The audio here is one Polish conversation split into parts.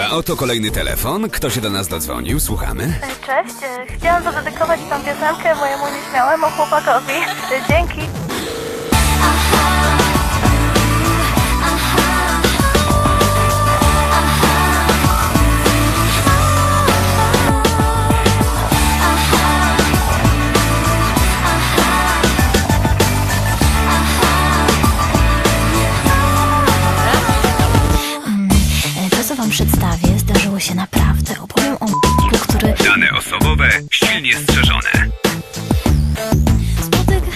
A oto kolejny telefon. Kto się do nas dodzwonił? Słuchamy. Cześć, e, chciałam zadedykować tą piosenkę mojemu nieśmiałemu chłopakowi. Dzięki. Silnie strzeżone. spotyka...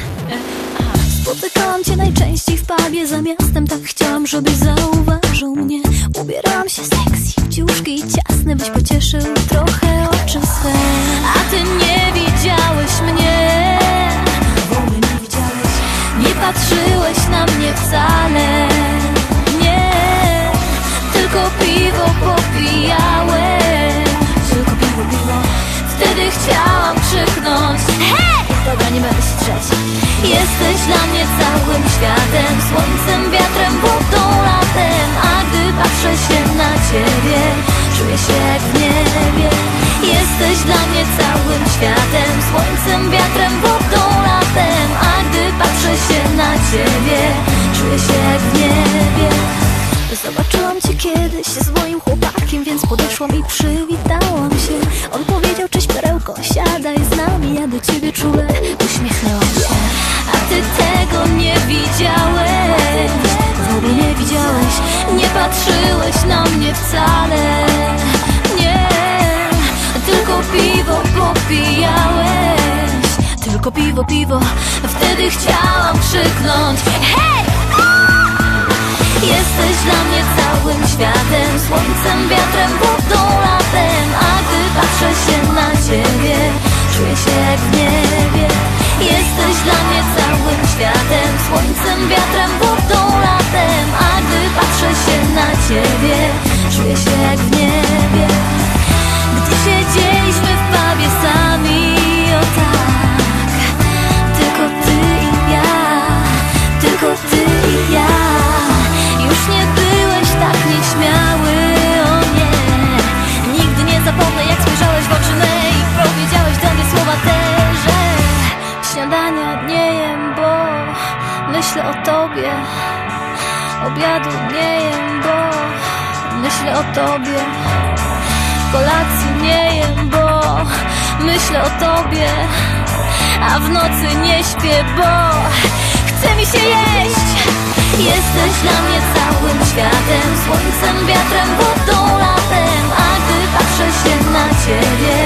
Spotykałam cię najczęściej w pubie za miastem Tak chciałam, żebyś zauważył mnie Ubierałam się sexy w ciuszki i ciasne Byś pocieszył trochę Jesteś dla mnie całym światem Słońcem, wiatrem, wodą, latem A gdy patrzę się na ciebie Czuję się jak w niebie Jesteś dla mnie całym światem Słońcem, wiatrem, wodą, latem A gdy patrzę się na ciebie Czuję się jak w niebie Zobaczyłam cię kiedyś z moim chłopakiem, więc podeszłam i przywitałam się. On powiedział, cześć perełko, siadaj z nami, ja do ciebie czule uśmiechnęłam się. Patrzyłeś na mnie wcale. Nie, tylko piwo popijałeś, tylko piwo, piwo, wtedy chciałam krzyknąć. Hej! Jesteś dla mnie całym światem. Słońcem, wiatrem, wodą, latem. A gdy patrzę się na ciebie Czuję się jak w niebie. Jesteś dla mnie całym światem. Słońcem, wiatrem, wodą, się na ciebie Czuję się jak w niebie. Gdy siedzieliśmy w pubie sami O tak Tylko ty i ja Tylko ty i ja. Już nie byłeś tak nieśmiały, o nie. Nigdy nie zapomnę jak spojrzałeś w oczy me I powiedziałeś do mnie słowa te, że Śniadania nie jem, bo myślę o tobie Obiadu nie jem, bo myślę o tobie. Kolacji nie jem, bo myślę o tobie. A w nocy nie śpię, bo chce mi się jeść. Jesteś dla mnie całym światem Słońcem, wiatrem, wodą, latem. A gdy patrzę się na ciebie